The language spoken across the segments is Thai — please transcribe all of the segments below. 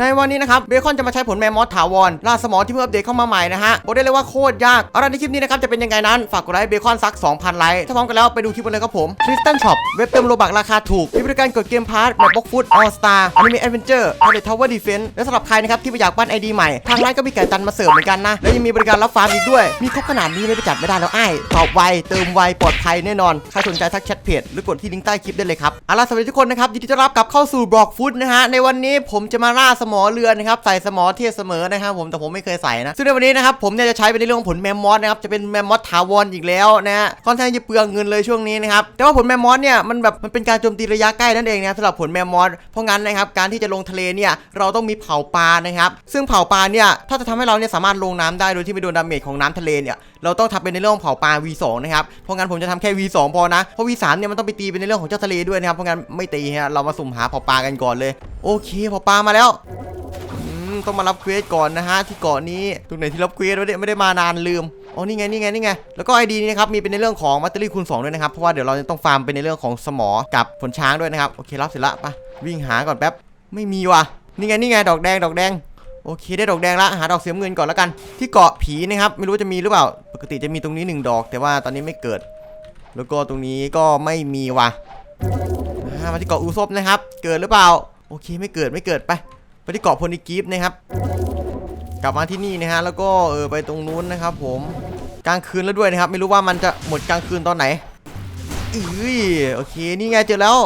ในวันนี้นะครับเบคอนจะมาใช้ผลแมมมอสถาวรล่าสมอที่เพิ่งอัปเดตเข้ามาใหม่นะฮะบอกได้เลยว่าโคตรยากเอะไรในคลิปนี้นะครับจะเป็นยังไงนั้นฝากกดไลค์เบคอนสัก 2,000 ไลค์ถ้าพร้อมกันแล้วไปดูคลิปกันเลยครับผมคริสตันช็อปเว็บเติมโลบักราคาถูกมีบริการกดเกมพาร์ทแบบบล็อกฟุตออลสตาร์อนิเมะแอดเวนเจอร์อาร์เดททาวเวอร์ดีเฟนส์และสำหรับใครนะครับที่ไม่อยากปั้นไอดีใหม่ทางร้านก็มีไก่ตันมาเสร์ฟเหมือนกันนะและยังมีบริการรับฟาร์มอีกด้วย มีครบขนาดนี้ไม่ไปจัดไม่ได้แล้วไอ้ตอบไวเติมไวปลอดภัยแน่นอนใครสนใจทักแชทเพจหรือกดที่ลิงก์ใต้คลิปได้เลยครับเอาล่ะสวัสดีทุกคนนะครับยินดีต้อนรับกลับเข้าสู่บล็อกฟุตนะฮะในวันนี้ผมจะมาล่าสมอเรือนะครับใส่สมอเทียเสมอนะครับผมแต่ผมไม่เคยใส่นะซึ่งในวันนี้นะครับผมเนี่ยจะใช้เป็นในเรื่องของผลแมมมอสนะครับจะเป็นแมมมอสถาวรอีกแล้วนะฮะค่อนข้างจะเปลืองเงินเลยช่วงนี้นะครับแต่ว่าผลแมมมอสเนี่ยมันแบบมันเป็นการโจมตีระยะใกล้นั่นเองนะครับสำหรับผลแมมมอสเพราะงั้นนะครับการที่จะลงทะเลเนี่ยเราต้องมีเผาปลานะครับซึ่งเผาปลาเนี่ยถ้าจะทำให้เราเนี่ยสามารถลงน้ำได้โดยที่ไม่โดนดาเมจของน้ำทะเลเนี่ยเราต้องทำเป็นในเรื่องของเผาปลา V2 นะครับเพราะงั้นผมจะทำแค่ V2 พอนะเพราะ V3 เนี่ยมันต้องไปตีเป็นในเรื่องของเจ้าทะเลด้วยนะครับเพราะงั้นไม่ตีฮะเรามาสุ่มหาเผาปลากันก่อนเลย โอเคเผาปลามาแล้วต้องมารับเควสก่อนนะฮะที่เกาะนี้ตรงไหนที่รับเควสไม่ได้ไม่ได้มานานลืมอ๋อนี่ไงนี่ไงนี่ไงแล้วก็ไอดีนี้นะครับมีเป็นในเรื่องของมัตเตอรี่คูณ2ด้วยนะครับเพราะว่าเดี๋ยวเราจะต้องฟาร์มเป็นในเรื่องของสมอกับผลช้างด้วยนะครับโอเครับเสร็จละไปวิ่งหาก่อนแป๊บไม่มีว่ะนี่ไงนี่ไงดอกแดงดอกแดงโอเคได้ดอกแดงละหาดอกเสียเงินก่อนแล้วกัน ที่เกาะผีนะครับไม่รู้จะมีหรือเปล่า ปกติจะมีตรงนี้หนึ่งดอก แต่ว่าตอนนี้ไม่เกิด แล้วก็ตรงนี้ก็ไม่มีว่ะมาที่เกาะอูซบนะครับ เกิดหรือเปล่า โอเคไม่เกิดไม่เกิดไป ไปที่เกาะโพนิกีฟนะครับ กลับมาที่นี่นะฮะแล้วก็เออไปตรงนู้นนะครับ ผมกลางคืนแล้วด้วยนะครับ ไม่รู้ว่ามันจะหมดกลางคืนตอนไหนอุ้ยโอเคนี่ไงเจอแล้ว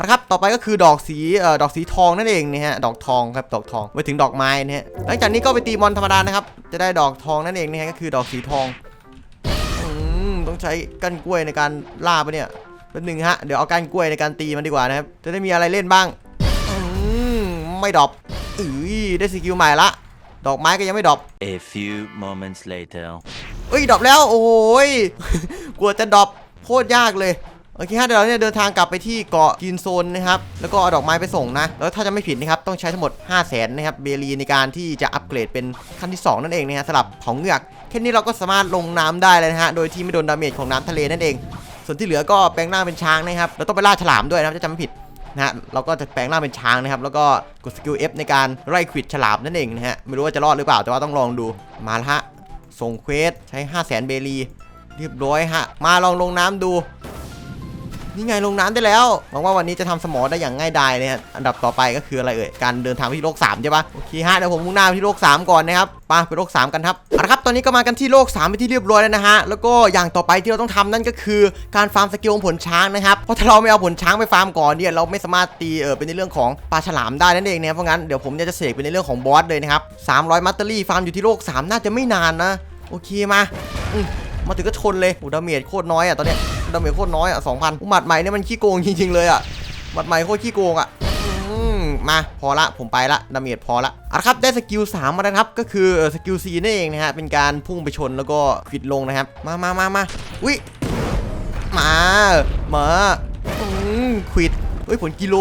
นะครับ ต่อไปก็คือดอกสีเอ่อดอกสีทองนั่นเองนะฮะ ดอกทองครับ ดอกทอง ไปถึงดอกไม้นะฮะ หลังจากนี้ก็ไปตีมอนธรรมดานะครับ จะได้ดอกทองนั่นเองนะฮะ ก็คือดอกสีทอง อืม ต้องใช้ก้านกล้วยในการล่าปะเนี่ยแป๊บนึงฮะ เดี๋ยวเอาก้านกล้วยในการตีมันดีกว่านะครับ จะได้มีอะไรเล่นบ้าง อืม ไม่ดอป อุ้ยได้สกิลใหม่ละ ดอกไม้ก็ยังไม่ดรอป A few moments later. เอ้ยดรอปแล้วโอ้ยกลัวจะดรอปโคตรยากเลยโอเคฮะเดี๋ยวเราเนี่ยเดินทางกลับไปที่เกาะกินโซนนะครับแล้วก็เอาดอกไม้ไปส่งนะ แล้วถ้าจะไม่ผิดนะครับต้องใช้ทั้งหมด 5 0 0แสนนะครับเบรีในการที่จะอัปเกรดเป็นขั้นที่ 2 นั่นเองนะฮะสำหรับเผาเงือกแค่นี้เราก็สามารถลงน้ำได้เลยนะฮะโดยที่ไม่โดนดาเมจของน้ำทะเลนั่นเอง ส่วนที่เหลือก็แปลงร่างเป็นช้างนะครับเราต้องไปล่าฉลามด้วยนะครับจะจำไม่ผิด นะฮะเราก็จะแปลงร่างเป็นช้างนะครับ แล้วก็กดสกิล F ในการไล่ควิดฉลามนั่นเองนะฮะไม่รู้ว่าจะรอดหรือเปล่าแต่ว่าต้องลองดูมาละฮะส่งเควสใช้ 5 0 0แสนเบรีเรียบร้อยฮะมาลองลงน้ำดู นี่ไงลงน้ำได้แล้วหวังว่าวันนี้จะทำสมอได้อย่างง่ายดายนะฮะอันดับต่อไปก็คืออะไรเอ่ยการเดินทางไปที่โลก3ใช่ปะโอเคฮะเดี๋ยวผมมุ่งหน้าไปที่โลก 3 ก่อนนะครับไปไปโลก 3 กันครับเอาละครับตอนนี้ก็มากันที่โลก 3 ไปที่เรียบร้อยแล้วนะฮะแล้วก็อย่างต่อไปที่เราต้องทำนั่นก็คือการฟาร์มสกิลของผลช้างนะครับเพราะถ้าเราไม่เอาผลช้างไปฟาร์มก่อนเนี่ยเราไม่สามารถตีเออเป็นในเรื่องของปลาฉลามได้นั่นเองนะเพราะงั้นเดี๋ยวผมจะเสกเป็นในเรื่องของบอสเลยนะครับ300มัตเตอรี่ฟาร์มอยู่ที่โลก 3 น่าจะไม่นานนะ โอเคมามมาถึงก็ชนเลยโอ้ดาเมจโคตรน้อยอะตอนเนี้ย ดาเมจโคตรน้อยอะสองพันหมัดใหม่เนี่ยมันขี้โกงจริงๆเลยอะหมัดใหม่โคตรขี้โกงอะมาพอละผมไปละดาเมจพอละอาละครับได้สกิล3มาแล้วครับก็คือสกิล C นั่นเองนะฮะเป็นการพุ่งไปชนแล้วก็ควิดลงนะครับ มามามามาอุ้ยมามาอืมควิดเฮ้ยผลกิโล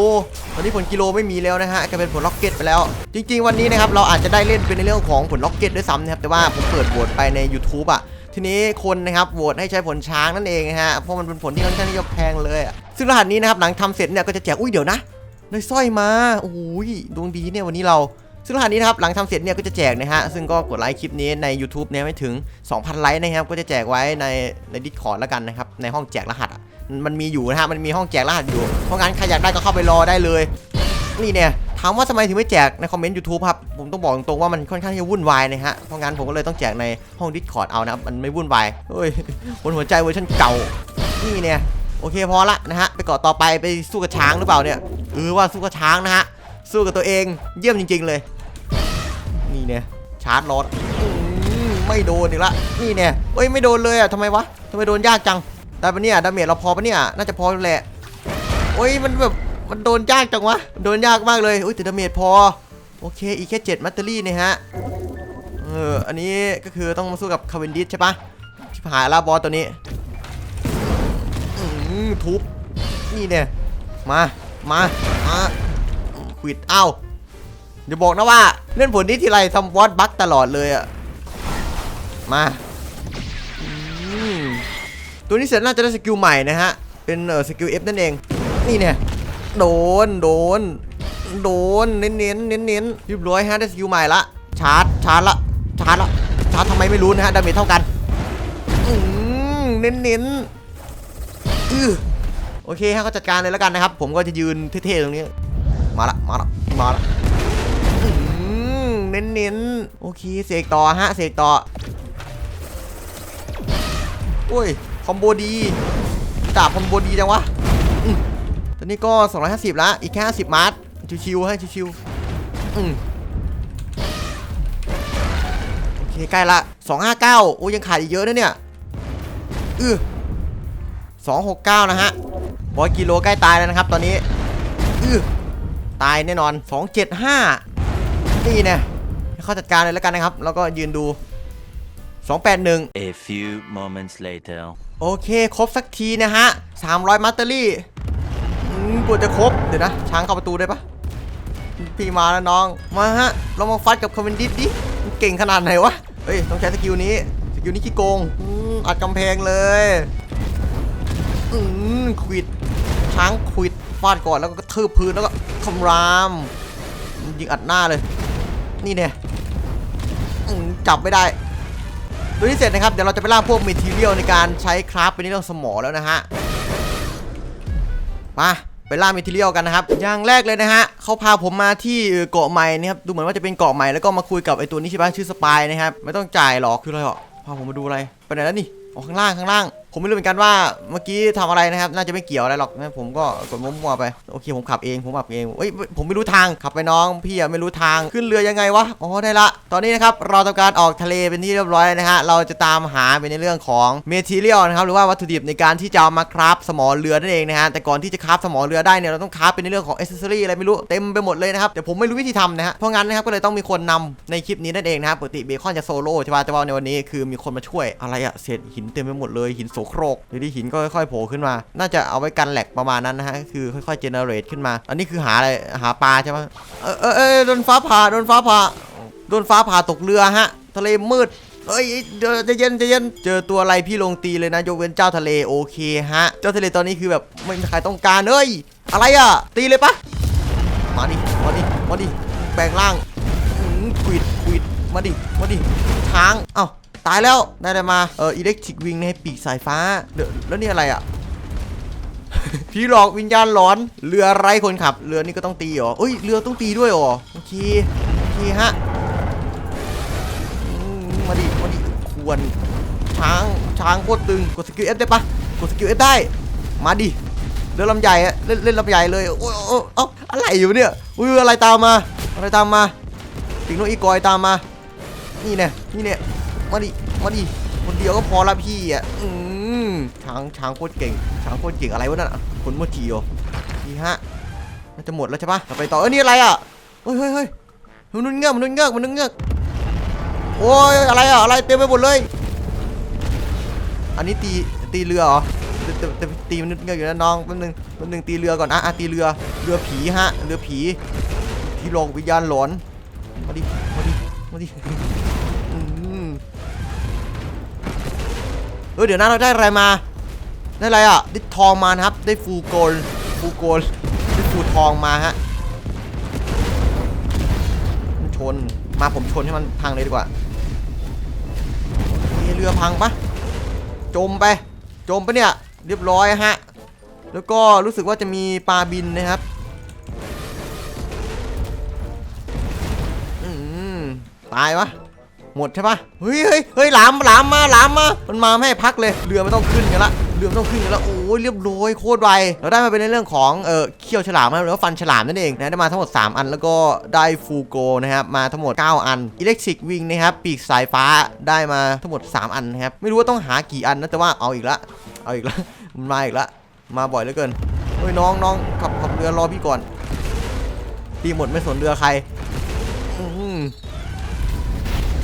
ตอนนี้ผลกิโลไม่มีแล้วนะฮะกลายเป็นผลล็อกเก็ตไปแล้ว จริง ๆ วันนี้นะครับเราอาจจะได้เล่นเป็นในเรื่องของผลล็อกเก็ตด้วยซ้ำนะครับแต่ว่าผมเปิดโหวตไปใน YouTube อะ ทีนี้คนนะครับโหวตให้ใช้ผลช้างนั่นเองนะฮะเพราะมันเป็นผลที่ค่อนข้างที่จะแพงเลยซึ่งรหัสนี้นะครับหลังทำเสร็จเนี่ยก็จะแจกอุ้ยเดี๋ยวนะได้สร้อยมาโอ้ยดวงดีเนี่ยวันนี้เราซึ่งรหัสนี้นะครับหลังทำเสร็จเนี่ยก็จะแจกนะฮะซึ่งก็กดไลค์คลิปนี้ใน YouTube เนี่ยไม่ถึง 2,000 ไลค์นะครับก็จะแจกไว้ในในดิสคอร์ดแล้วกันนะครับในห้องแจกรหัสมันมีอยู่นะฮะมันมีห้องแจกรหัสอยู่เพราะงั้นใครอยากได้ก็เข้าไปรอได้เลย นี่เนี่ย ถามว่าทำไมถึงไม่แจกในคอมเมนต์ YouTube ครับ ผมต้องบอกตรงๆว่ามันค่อนข้างที่จะวุ่นวายนะฮะ เพราะงั้นผมก็เลยต้องแจกในห้อง Discord เอานะครับมันไม่วุ่นวายเฮ้ยบนหัวใจเวอร์ชันเก่า นี่เนี่ยโอเคพอละนะฮะ ไปเกาะต่อไปไปสู้กับช้างหรือเปล่าเนี่ยเออว่าสู้กับช้างนะฮะ สู้กับตัวเองเยี่ยมจริง ๆเลย นี่เนี่ยชาร์จรถอืมไม่โดนอีกละ นี่เนี่ยเอ้ยไม่โดนเลยอะทำไมวะทำไมโดนยากจัง ได้ปะเนี่ยดาเมจเราพอปะเนี่ย น่าจะพอแหละโอ้ยมันแบบ มันโดนยากจังวะโดนยากมากเลยอุ้ยแต่ดาเมจพอ โอเค อีกแค่7มัตเตอรี่เนี่ยฮะ เออ อันนี้ก็คือต้องมาสู้กับคาเวนดิสใช่ปะชิบหายแล้วบอสตัวนี้ทุบ นี่เนี่ย มา มา มาควิดเอ้าอย่าบอกนะว่า เล่นผลนี้ทีไรทำวอตบั๊กตลอดเลยอะมาตัวนี้เสร็จน่าจะได้สกิลใหม่นะฮะ เป็นเออสกิล F นั่นเอง นี่เนี่ย โดน โดน โดน เน้นเน้นเน้นเน้นเรียบร้อยฮะได้สกิลใหม่ละ ชาร์จ ชาร์จละ ชาร์จละ ชาร์จทำไมไม่รู้นะฮะ ดาเมจเท่ากัน อืมเน้นเน้นอื้อโอเคฮะก็จัดการเลยแล้วกันนะครับ ผมก็จะยืนเท่ๆตรงนี้ มาละ มาละ มาละอืมเน้นเน้นโอเค เสกต่อฮะ เสกต่อ โอ้ย คอมโบดีดาบคอมโบดีจังวะ อนนี้ก็ 250แล้วอีกแค่50มาร์ทชิวๆให้ชิวๆอืมโอเคใกล้ละ 259 โอ้ยังขาดอีกเยอะนะเนี่ยอือ269 นะฮะบอยกิโลใกล้ตายแล้วนะครับตอนนี้อือตายแน่นอน 275 นี่เนี่ยให้เขาจัดการเลยแล้วกันนะครับ แล้วก็ยืนดู 281 A few moments later. โอเค ครบสักทีนะฮะ 300 มัตเตอรี่อืม กว่าจะครบ เดี๋ยวนะ ช้างเข้าประตูได้ปะพี่มาแล้วน้อง มาฮะ เรามาฟัดกับคอมเมนดิสดิมันเก่งขนาดไหนวะ เฮ้ย ต้องใช้สกิลนี้ สกิลนี้ขี้โกงอืมอัดกำแพงเลย อืมควิด ช้างควิดฟาดก่อนแล้วก็กระทืบพื้นแล้วก็คำราม ยิงอัดหน้าเลย นี่เนี่ยจับไม่ได้โดยที่เสร็จนะครับ เดี๋ยวเราจะไปล่าพวกเมทีเรียลในการใช้คราฟเป็นนเรื่องสมอแล้วนะฮะ มา ไปล่าเมทีเรียลกันนะครับ อย่างแรกเลยนะฮะเขาพาผมมาที่เกาะใหม่นะครับ ดูเหมือนว่าจะเป็นเกาะใหม่แล้วก็มาคุยกับไอตัวนี้ใช่ปะชื่อสปายนะครับ ไม่ต้องจ่ายหรอก คืออะไรหรอพาผมมาดูอะไร ไปไหนแล้วนี่ออกข้างล่างข้างล่างผมไม่รู้เหมือนกันว่าเมื่อกี้ทำอะไรนะครับ น่าจะไม่เกี่ยวอะไรหรอกนะผมก็กดมั่วๆไปโอเคผมขับเองผมขับเองเอ้ยผมไม่รู้ทางขับไปน้องพี่อะไม่รู้ทางขึ้นเรือยังไงวะอ๋อได้ละ ตอนนี้นะครับเราทำการออกทะเลเป็นที่เรียบร้อยแล้วนะฮะเราจะตามหาเป็นในเรื่องของเมทีเรียลนะครับหรือว่าวัตถุดิบในการที่จะเอามาคราฟสมอเรือนั่นเองนะฮะแต่ก่อนที่จะคราฟสมอเรือได้เนี่ยเราต้องคราฟเป็นในเรื่องของอ c เซอรี่อะไรไม่รู้เต็มไปหมดเลยนะครับแต่ผมไม่รู้วิธีทำนะฮะเพราะงั้นนะครับก็เลยต้องมีคนนำในคลิปนี้นั่นเองนะครับปกติเบคอนจะโซโล่ใช่ป่ะแต่ว่าในวันนี้คือมีคนมาช่วยอะไรอะเศษหินเต็มไปหมดเลยหินสโครกดี๋ยวที่หินก็ค่อยๆโผล่ขึ้นมา น่าจะเอาไว้กันแหลกประมาณนั้นนะฮะคือค่อยๆเจเนเรตขึ้นมา อันนี้คือหาอะไรหาปลาใช่ไหมเออเออเออโดนฟ้าผ่าโดนฟ้าผ่าโดนฟ้าผ่าตกเรือฮะ ทะเลมืดเอ้ยเดี๋ยวจะเย็นจะเย็นเจอตัวอะไรพี่ลงตีเลยนะยกเว้นเจ้าทะเลโอเคฮะ เจ้าทะเลตอนนี้คือแบบไม่มีใครต้องการเอ้ยอะไรอะ ตีเลยปะมาดิมาดิมาดิแปลงร่างอื้อควิดควิดมาดิมาดิช้างเอ้า ตายแล้วได้อะไรมาเอออิเล็กทริกวิงในปีกสายฟ้าเดี๋ยวแล้วนี่อะไรอะผีหลอกวิญญาณหลอน เรือไร้คนขับ เรือนี่ก็ต้องตีเหรอเอ้ยเรือต้องตีด้วยเหรอโอเคโอเคฮะมาดิมาดิควรช้างช้างโคตรตึงกดสกิลเอฟได้ปะกดสกิลเอฟได้ มาดิเรือลำใหญ่เล่นเล่นลำใหญ่เลยโอ้ยโอ้เอ้าอะไรอยู่เนี่ยอุ้ยอะไรตามมาอะไรตามมาปิงโนอีกอยตามมา นี่เนี่ยนี่เนี่ย มาดิมาดิคนเดียวก็พอละพี่อะอืมช้างช้างโคตรเก่ง ช้างโคตรเก่งอะไรวะนั่นอะคนโมจิโอนี่ฮะมันจะหมดแล้วใช่ปะเราไปต่อเอ้ยนี่อะไรอะเฮ้ยเฮ้ยเฮ้ยมันนุ่นเงือกมันนุ่นเงือกมันนุ่นเงือกโอ้ยอะไรอะอะไรเต็มไปหมดเลย อันนี้ตีตีเรือเหรอแต่แต่ตีมันนึกเงือกอยู่นะน้องแป๊บนึงแป๊บนึงตีเรือก่อนอะอะตีเรือเรือผีฮะเรือผีที่ลงวิญญาณหลอนมาดิมาดิมาดิ เออเดี๋ยวนะเราได้อะไรมาได้อะไรอะได้ทองมานะครับ ได้ฟูโกลฟูโกลได้ฟูทองมาฮะชนมาผมชนให้มันพังเลยดีกว่ามีเรือพังปะจมไป จมไปเนี่ย เรียบร้อยฮะ แล้วก็รู้สึกว่าจะมีปลาบินนะครับอืมตายวะ หมดใช่ปะเฮ้ยเฮ้ยเฮ้ยหลามหลามมาหลามมา มันมาไม่ให้พักเลย เรือไม่ต้องขึ้นกันละเรือไม่ต้องขึ้นกันละโอ้ยเรียบร้อยโคตรไวเราได้มาเป็นในเรื่องของเออเขี้ยวฉลามนะหรือว่าฟันฉลามนั่นเองนะได้มาทั้งหมด 3 อันแล้วก็ได้ฟูโกนะครับมาทั้งหมด 9 อันอิเล็กทริกวิงนะครับปีกสายฟ้าได้มาทั้งหมด 3 อันนะครับไม่รู้ว่าต้องหากี่อันนะแต่ว่าเอาอีกละเอาอีกละมันมาอีกละมาบ่อยเหลือเกินเฮ้ยน้องน้องขับขับเรือรอพี่ก่อนตีหมดไม่สนเรือใคร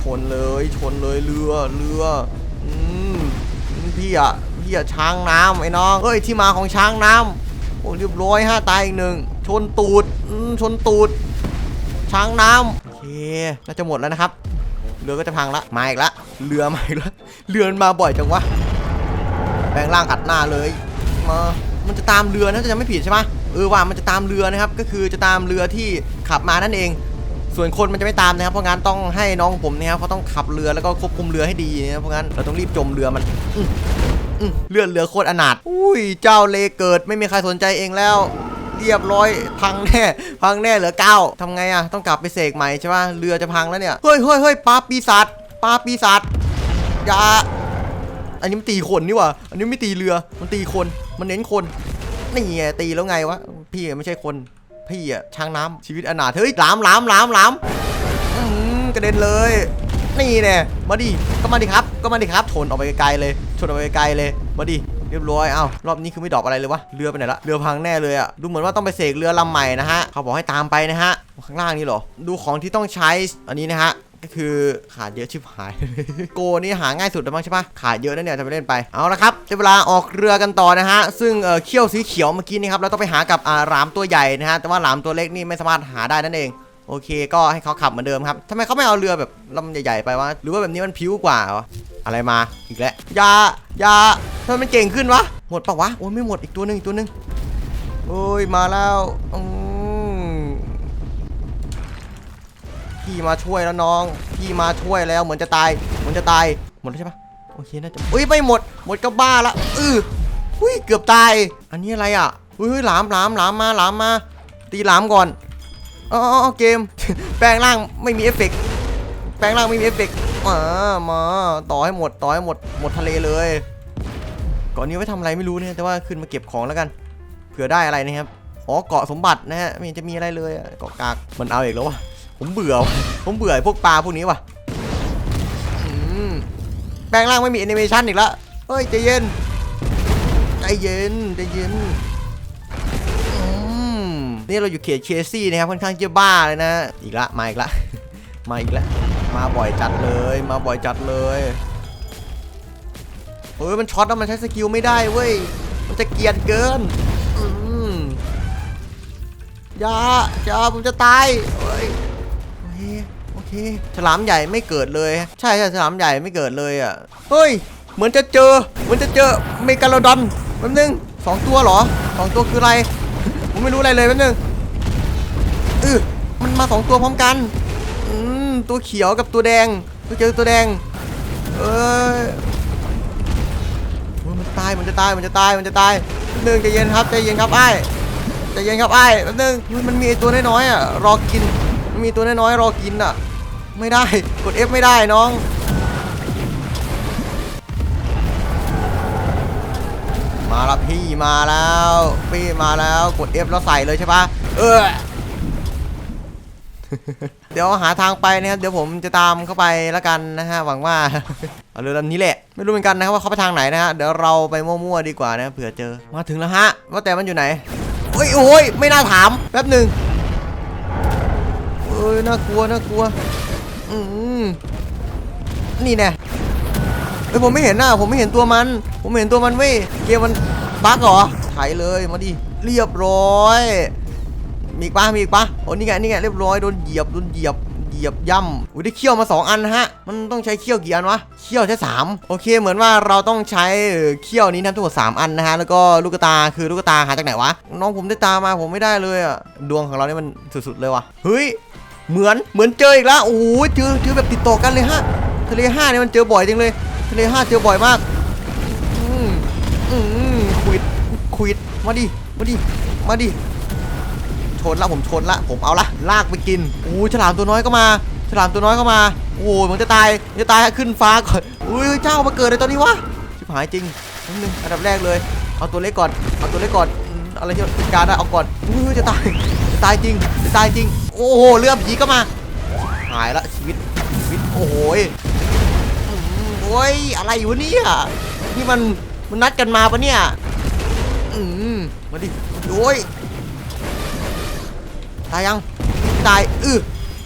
ชนเลยชนเลยเรือเรืออืมพี่อะพี่อะช้างน้ำไอ้น้องเอ้ยที่มาของช้างน้ำโอ้เรียบร้อยฮะตายอีกหนึ่งชนตูดชนตูด ช้างน้ำโอเคน่าจะหมดแล้วนะครับ เรือก็จะพังละมาอีกละเรือมาอีกละเรือมันมาบ่อยจังวะแปลงร่างอัดหน้าเลยมามันจะตามเรือนะจะไม่ผิดใช่ไหมเออว่ามันจะตามเรือนะครับ ก็คือจะตามเรือที่ขับมานั่นเอง ส่วนคนมันจะไม่ตามนะครับเพราะงั้นต้องให้น้องผมนะครับเขาต้องขับเรือแล้วก็ควบคุมเรือให้ดีนะเพราะงั้นเราต้องรีบจมเรือมันอื้ออื้อเลือดเรือโคตรอนาถอุ้ยเจ้าเลเกิดไม่มีใครสนใจเองแล้วเรียบร้อยพังแน่พังแน่เหลือเก้าทำไงอะต้องกลับไปเสกใหม่ใช่ป่ะเรือจะพังแล้วเนี่ยเฮ้ยเฮ้ยเฮ้ยปลาปีศาจปลาปีศาจอย่าอันนี้มันตีคนนี่ว่าอันนี้ไม่ตีเรือมันตีคนมันเน้นคนนี่ไงตีแล้วไงวะพี่ไม่ใช่คน พี่อะช้างน้ำชีวิตอนาถเฮ้ยลามหลามหลามหลามอื้อหือกระเด็นเลย นี่แน่มาดิก็มาดิครับ ก็มาดิครับชนออกไปไกลเลยชนออกไปไกลเลยมาดิเรียบร้อย เอ้ารอบนี้คือไม่ดรอปอะไรเลยวะ เรือไปไหนละ เรือพังแน่เลยอะดูเหมือนว่าต้องไปเสกเรือลำใหม่นะฮะ เขาบอกให้ตามไปนะฮะ ข้างล่างนี่หรอ ดูของที่ต้องใช้ อันนี้นะฮะ คือขาดเยอะชิบหายโกนี่หาง่ายสุดแล้วมั้งใช่ปะขาดเยอะนะเนี่ยจะไปเล่นไปเอาละครับได้เวลาออกเรือกันต่อนะฮะซึ่งเอ่อเขี้ยวสีเขียวเมื่อกี้นี่ครับเราต้องไปหากับอ่าหลามตัวใหญ่นะฮะแต่ว่าหลามตัวเล็กนี่ไม่สามารถหาได้นั่นเองโอเค ก็ให้เขาขับเหมือนเดิมครับทำไมเขาไม่เอาเรือแบบลำใหญ่ๆไปวะ หรือว่าแบบนี้มันพิ้วกว่าอะไรมา อีกแล้ว ยา ยาทำไมมันเก่งขึ้นวะ หมดปะวะ โอ้ยไม่หมดอีกตัวหนึ่งอีกตัวหนึ่งโอ้ย มาแล้ว พี่มาช่วยแล้วน้อง พี่มาช่วยแล้วเหมือนจะตาย เหมือนจะตาย หมดแล้วใช่ปะโอเคน่าจะอุ้ยไม่หมด หมดก็บ้าละอืออุ้ยเกือบตาย อันนี้อะไรอะอุ้ยหลามหลามหลามมาหลามมา ตีหลามก่อนอ๋อเกม แปลงร่างไม่มีเอฟเฟกต์แปลงร่างไม่มีเอฟเฟกต์มามาต่อให้หมดต่อให้หมดหมดทะเลเลยกาะนี้ไว้ทำอะไรไม่รู้เนี่ยแต่ว่าขึ้นมาเก็บของแล้วกันเผื่อได้อะไรนะครับอ๋อเกาะสมบัตินะฮะไม่เห็นจะมีอะไรเลยเกาะกากมันเอาอีกแล้ววะ ผมเบื่อว่ะผมเบื่อไอ้พวกปลาพวกนี้ว่ะอืมแปลงร่างไม่มีแอนิเมชันอีกแล้วเฮ้ยใจเย็น ใจเย็น ใจเย็นอืมนี่เราอยู่เขตเคซี่นะครับค่อนข้างจะบ้าเลยนะ อีกละ มาอีกละ มาอีกละ มาบ่อยจัดเลย มาบ่อยจัดเลยเฮ้ยมันช็อตแล้วมันใช้สกิลไม่ได้เว้ย มันจะเกรียนเกินอืมอย่าอย่าผมจะตายเฮ้ย โอเคโอเค ฉลามใหญ่ไม่เกิดเลย ใช่ใช่ฉลามใหญ่ไม่เกิดเลยอะ เฮ้ย เหมือนจะเจอ เหมือนจะเจอเมกาโลดอนแป๊บนึงสองตัวเหรอสองตัวคืออะไร ผมไม่รู้อะไรเลยแป๊บนึงเออมันมาสองตัวพร้อมกัน อืม ตัวเขียวกับตัวแดงตัวเจอตัวแดง เออมันตาย มันจะตาย มันจะตาย มันจะตายแป๊บนึงใจเย็นครับ ใจเย็นครับไอ้ใจเย็นครับไอ้แป๊บนึงมันมีไอ้ตัวน้อยๆอะ รอกิน มันมีตัวน้อยๆรอกินอะ ไม่ได้ กด F ไม่ได้น้อง มาแล้วพี่มาแล้ว พี่มาแล้วกด F แล้วใส่เลยใช่ปะเออเดี๋ยวหาทางไปนะครับ เดี๋ยวผมจะตามเข้าไปแล้วกันนะฮะ หวังว่าเอาเรือลำนี้แหละ ไม่รู้เหมือนกันนะครับว่าเขาไปทางไหนนะฮะ เดี๋ยวเราไปมั่วๆดีกว่านะเผื่อเจอ มาถึงแล้วฮะ ว่าแต่มันอยู่ไหน โอ้ยโอ้ยไม่น่าถาม แป๊บหนึ่ง ยน่ากลัวน่ากลัว อืมนี่แน่เฮ้ยผมไม่เห็นหนะผมไม่เห็นตัวมัน ผมไม่เห็นตัวมันเว้ยเกมมันบั๊กเหรอไถเลยมาดิเรียบร้อย มีอีกปะมีอีกปะโอ้นี่ไงนี่ไงเรียบร้อยโดนเหยียบโดนเหยียบเหยียบย่ำอุ้ยได้เขี้ยวมาสองอันฮะ มันต้องใช้เขี้ยวกี่อันวะ เขี้ยวใช้สามโอเค เหมือนว่าเราต้องใช้เขี้ยวนี้นะทั้งหมดสามอันนะฮะ แล้วก็ลูกตาคือลูกตาหาจากไหนวะ น้องผมได้ตามาผมไม่ได้เลยอะดวงของเราเนี่ยมันสุดๆเลยวะเฮ้ย เหมือนเหมือนเจออีกแล้วโอ้โหเจอเจอแบบติดต่อกันเลยฮะทะเลห้าเนี่ยมันเจอบ่อยจริงเลย ทะเลห้าเจอบ่อยมากอืมอืมควิดควิดมาดิมาดิมาดิชนละผมชนละผมเอาละลากไปกินโอ้ยฉลามตัวน้อยก็มา ฉลามตัวน้อยก็มาโอ้ยมันจะตายจะตายขึ้นฟ้าก่อนอุ้ยเจ้ามาเกิดในตอนนี้วะชิบหายจริงนิดนึงอันดับแรกเลยเอาตัวเล็กก่อนเอาตัวเล็กก่อนอืมอะไรที่จัดการได้เอาก่อนอุ้ยจะตายจะตายจริงจะตายจริง โอ้โหเรือผีก็มา หายละชีวิตชีวิตโอ้โหยโอ้ยอะไรอยู่เนี่ยนี่มันมันนัดกันมาปะเนี่ยอืมมาดิโอ้ยตายยังตายอือ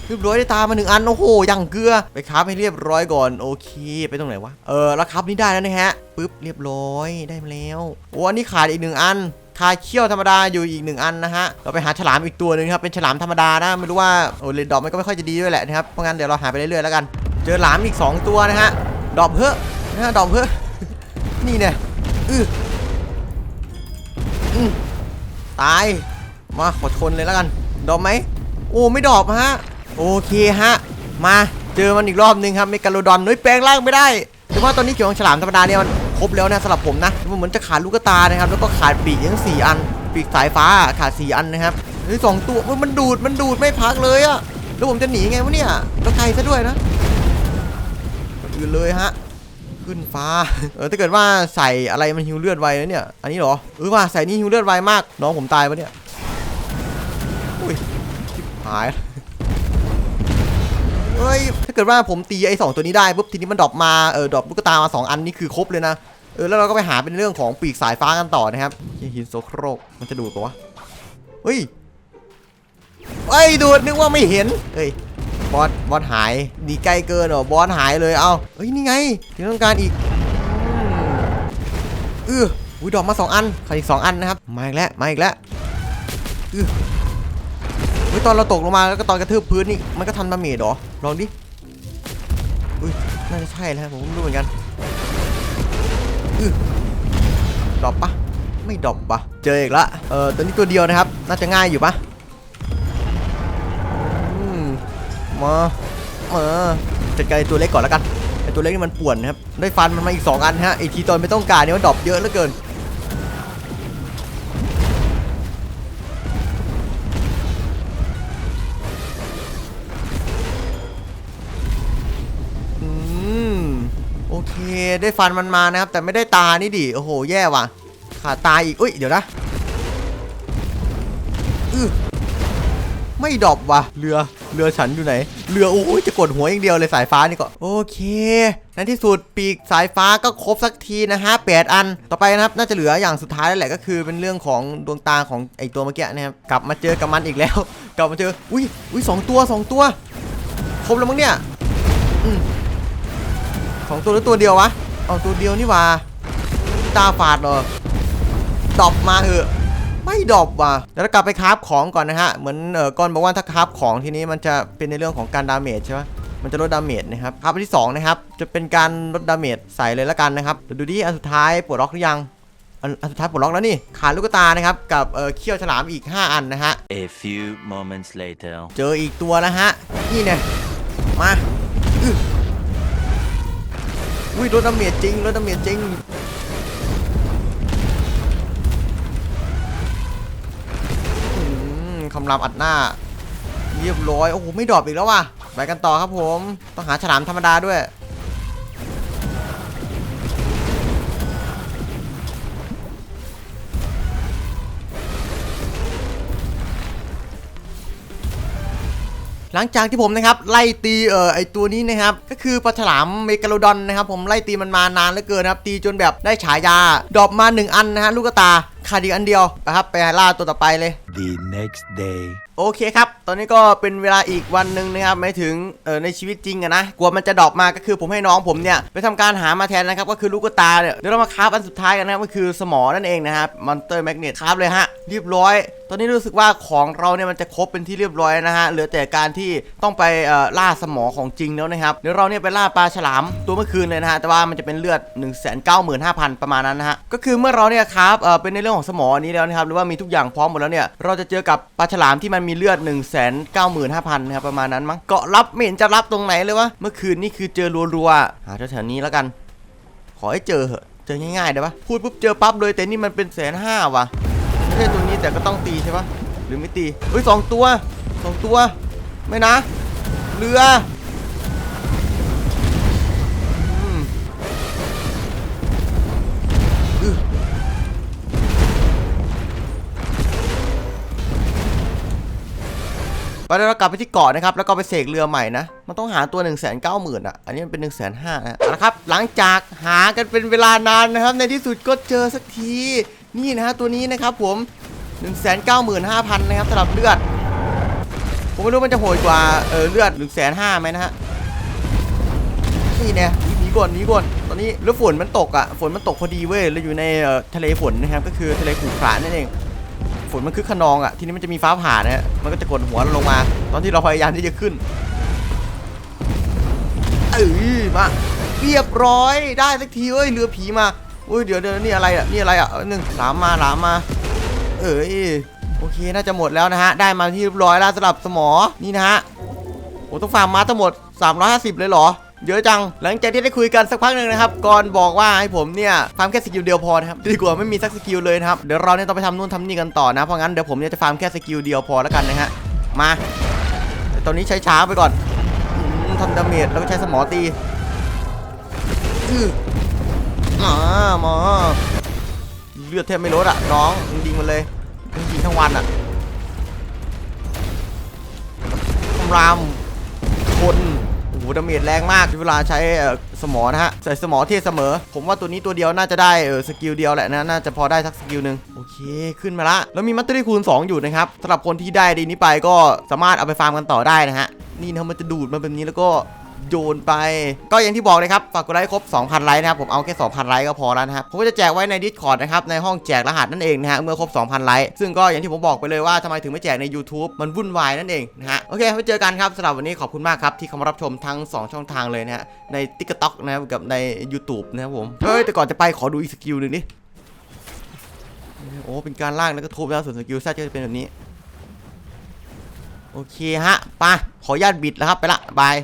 เรียบร้อยได้ตามาหนึ่งอัน โอ้โหยังเกลือ ไปครับให้เรียบร้อยก่อน โอเค ไปตรงไหนวะ เออแล้วครับนี่ได้แล้วนะฮะ ปึ๊บ เรียบร้อย ได้มาแล้ว โอ้อันนี้ขาดอีกหนึ่งอัน ขาเขี้ยวธรรมดาอยู่อีกหนึ่งอันนะฮะเราไปหาฉลามอีกตัวหนึ่งครับเป็นฉลามธรรมดานะไม่รู้ว่าโอ้เลนดอกมันก็ไม่ค่อยจะดีด้วยแหละนะครับเพราะงั้นเดี๋ยวเราหาไปเรื่อยๆแล้วกัน เจอหลามอีก 2 ตัวนะฮะดอบเพ้อนะฮะดอบเพ้อนี่เนี่ยอืออือตายมาขอชนเลยแล้วกัน ดอปไหมโอ้ไม่ดอปฮะโอเคฮะมาเจอมันอีกรอบนึงครับเมกาโลดอนเฮ้ยแปลงร่างไม่ได้แต่ว่าตอนนี้เขียวของฉลามธรรมดาเนี่ยมัน ครบแล้วนะสำหรับผมนะมันเหมือนจะขาดลูกตานะครับแล้วก็ขาดปีกทั้งสี่อัน ปีกสายฟ้าขาดสี่อันนะครับเฮ้ยสองตัวมันดูดมันดูดไม่พักเลยอะแล้วผมจะหนีไงวะเนี่ยแล้วไกลซะด้วยนะอื่นเลยฮะขึ้นฟ้า เออถ้าเกิดว่าใส่อะไรมันฮิวเลือดไวนะเนี่ย อันนี้เหรอเออว่าใส่นี่ฮิวเลือดไวมาก น้องผมตายปะเนี่ย อุ้ยหาย เฮ้ย ถ้าเกิดว่าผมตีไอ้สองตัวนี้ได้ปุ๊บทีนี้มันดรอปมา เออดรอปลูกตามาสองอันนี่คือครบเลยนะ เออแล้วเราก็ไปหาเป็นเรื่องของปีกสายฟ้ากันต่อนะครับเหี้ยหินโซโครก มันจะดูดปะวะ เฮ้ยเฮ้ยดูดนึกว่าไม่เห็น เฮ้ยบอสบอสหาย ดีใกล้เกินเหรอบอสหายเลย เอาเฮ้ยนี่ไงที่ต้องการอีกอืออุ้ยดอกมาสองอันขาดอีกสองอันนะครับ มาอีกแล้ว มาอีกแล้วอือ ฮ้ยตอนเราตกลงมาแล้วก็ตอนกระทืบพื้นนี่มันก็ทำดาเมจเหรอลองดิอุ้ยน่าจะใช่แล้วผมไม่รู้เหมือนกันอือดรอปปะไม่ดรอปปะเจออีกละเออตัวนี้ตัวเดียวนะครับ น่าจะง่ายอยู่ปะอืมมามาจัดการตัวเล็กก่อนแล้วกันไอตัวเล็กนี่มันป่วนนะครับได้ฟันมันมาอีก 2 อันฮะไอทีตอนไม่ต้องการเนี่ยมันดรอปเยอะเหลือเกิน ได้ฟันมันมานะครับ แต่ไม่ได้ตานี่ดิโอ้โหแย่ว่ะ ขาดตาอีกอุ้ยเดี๋ยวนะอือไม่ดอปว่ะเรือเรือฉันอยู่ไหน เรือโอ้ยจะกดหัวอย่างเดียวเลยสายฟ้านี่ก็โอเคในที่สุดปีกสายฟ้าก็ครบสักทีนะฮะแปดอัน ต่อไปนะครับน่าจะเหลืออย่างสุดท้ายแล้วแหละก็คือเป็นเรื่องของดวงตาของไอตัวเมื่อกี้นะครับกลับมาเจอกับมันอีกแล้ว กลับมาเจออุ้ยอุ้ยสองตัวสองตัวครบแล้วมั้งเนี่ย สองตัวหรือตัวเดียววะเอาตัวเดียวนี่หว่าตาฝาดเหรอดรอปมาเถอะ ไม่ดรอปว่ะเดี๋ยวเรากลับไปคราฟของก่อนนะฮะ เหมือนเออก่อนบอกว่าถ้าคราฟของทีนี้มันจะเป็นในเรื่องของการดาเมจใช่ไหมมันจะลดดาเมจนะครับคราฟอันที่สองนะครับจะเป็นการลดดาเมจใส่เลยละกันนะครับเดี๋ยวดูดิอันสุดท้ายปลดล็อกหรือยังอันอันสุดท้ายปลดล็อกแล้วนี่ขาดลูกตานะครับกับเออเขี้ยวฉลามอีก 5 อันนะฮะ A few moments later. เจออีกตัวนะฮะนี่เนี่ยมาอื้อ อุ้ยลดดาเมจจริงลดดาเมจจริงคำรามอัดหน้า เรียบร้อย โอ้โห ไม่ดรอปอีกแล้วว่ะ ไปกันต่อครับผม ต้องหาฉลามธรรมดาด้วย หลังจากที่ผมนะครับไล่ตีเอ่อไอตัวนี้นะครับก็คือปลาฉลามเมกาโลดอนนะครับผมไล่ตีมันมานานเหลือเกินนะครับตีจนแบบได้ฉายาดรอปมาหนึ่งอันนะฮะลูกตาขาดอีกอันเดียวนะครับไปล่าตัวต่อไปเลย The next day. โอเคครับ ตอนนี้ก็เป็นเวลาอีกวันหนึ่งนะครับหมายถึงเออในชีวิตจริงอะนะ กลัวมันจะดรอปมาก็คือผมให้น้องผมเนี่ยไปทำการหามาแทนนะครับ ก็คือลูกตาเนี่ย เดี๋ยวเรามาคราฟอันสุดท้ายกันนะครับก็คือสมอนั่นเองนะครับมอนเตอร์แมกเนตคราฟเลยฮะเรียบร้อย ตอนนี้รู้สึกว่าของเราเนี่ยมันจะครบเป็นที่เรียบร้อยนะฮะ เหลือแต่การที่ต้องไปล่าสมอของจริงแล้วนะครับ เดี๋ยวเราเนี่ยไปล่าปลาฉลามตัวเมื่อคืนเลยนะฮะ แต่ว่ามันจะเป็นเลือด 1 9 5 0 0 0 ประมาณนั้นนะฮะ ก็คือเมื่อเราเนี่ยครับเป็นในเรื่องของสมออันนี้แล้วนะครับ หรือว่ามีทุกอย่างพร้อมหมดแล้วเนี่ย เราจะเจอกับปลาฉลามที่มันมีเลือด 1 9 5 0 0 0นะครับประมาณนั้นมั้งเกาะรับไม่เห็นจะรับตรงไหนเลยวะเมื่อคืนนี่คือเจอรัวๆหาแถวๆนี้แล้วกัน ขอให้เจอเหอะเจอง่ายๆได้ปะพูดปุ๊บเจอปั๊บเลยแต่นี่มันเป็นแสนห้าว่ะไม่ใช่ตัวนี้แต่ก็ต้องตีใช่ปะหรือไม่ตีเฮ้ยสองตัวสองตัว ไม่นะ เรือ ไปแล้วเรากลับไปที่เกาะนะครับ แล้วก็ไปเสกเรือใหม่นะ มันต้องหาตัว 1 9 0 0 0 0อะ อันนี้มันเป็น 1 5 0 0 0 0นะเอาละครับ หลังจากหากันเป็นเวลานานนะครับ ในที่สุดก็เจอสักที นี่นะฮะตัวนี้นะครับผม 195,000นะครับสำหรับเลือด ผมไม่รู้มันจะโหดกว่า เออเลือดหรือแสนห้าไหมนะฮะ นี่เนี่ยหนีก่อนหนีก่อน ตอนนี้แล้วฝนมันตกอะ ฝนมันตกพอดีเว้ย เราอยู่ในทะเลฝนนะครับ ก็คือทะเลขรุขระนั่นเอง ฝนมันคือขนองอะทีนี้มันจะมีฟ้าผ่านะฮะมันก็จะกดหัวเราลงมา ตอนที่เราพยายามที่จะขึ้นเออมาเรียบร้อยได้สักทีเอ้ยเรือผีมาอุ้ยเดี๋ยวเดี๋ยวนี่อะไรอะนี่อะไรอะหนึ่งหลามมาหลามมา เอ้ยโอเคน่าจะหมดแล้วนะฮะ ได้มาที่เรียบร้อยแล้วสำหรับสมอนี่นะฮะโอ้ต้องฟาร์มมาทั้งหมด 350 เลยเหรอ เยอะจัง หลังจากที่ได้คุยกันสักพักหนึ่งนะครับกอนบอกว่าให้ผมเนี่ยฟาร์มแค่สกิลเดียวพอนะครับดีกว่าไม่มีสักสกิลเลยนะครับเดี๋ยวเราเนี่ยต้องไปทำนู่นทำนี่กันต่อนะเพราะงั้นเดี๋ยวผมเนี่ยจะฟาร์มแค่สกิลเดียวพอแล้วกันนะฮะมาแต่ตอนนี้ใช้ช้าไปก่อนทำดาเมจแล้วก็ใช้สมอตีอื้อมามาเลือดแทบไม่ลดอะน้องยิงมันเลยยิงทั้งวันอะคำรามคน หดาเมจแรงมากเวลาใช้สมอนะฮะใส่สมอเทเสมอ ผมว่าตัวนี้ตัวเดียวน่าจะได้เออสกิลเดียวแหละนะน่าจะพอได้สักสกิลหนึ่งโอเคขึ้นมาละแล้วมีมัตเตอรี่คูณ 2 อยู่นะครับสำหรับคนที่ได้ดีนี้ไปก็สามารถเอาไปฟาร์มกันต่อได้นะฮะนี่นะมันจะดูดมาแบบนี้แล้วก็ โยนไป ก็อย่างที่บอกเลยครับ ฝากกดไลค์ครบ 2,000 ไลค์นะครับ ผมเอาแค่ 2,000 ไลค์ก็พอแล้วนะครับ ผมก็จะแจกไว้ใน Discord นะครับ ในห้องแจกรหัสนั่นเองนะฮะ เมื่อครบ 2,000 ไลค์ ซึ่งก็อย่างที่ผมบอกไปเลยว่าทำไมถึงไม่แจกใน YouTube มันวุ่นวายนั่นเองนะฮะ โอเค ไว้เจอกันครับสำหรับวันนี้ขอบคุณมากครับที่เข้ามารับชมทั้ง 2 ช่องทางเลยนะฮะ ใน TikTok นะครับกับใน YouTube นะครับผม เฮ้ยแต่ก่อนจะไปขอดูอีกสกิลหนึ่งดิโอ้เป็นการล่างแล้วก็ทุบแล้วส่วนสกิลแซดก็จะเป็นแบบนี้โอเคฮะไปขออนุญาตบิดแล้วครับ ไปละบาย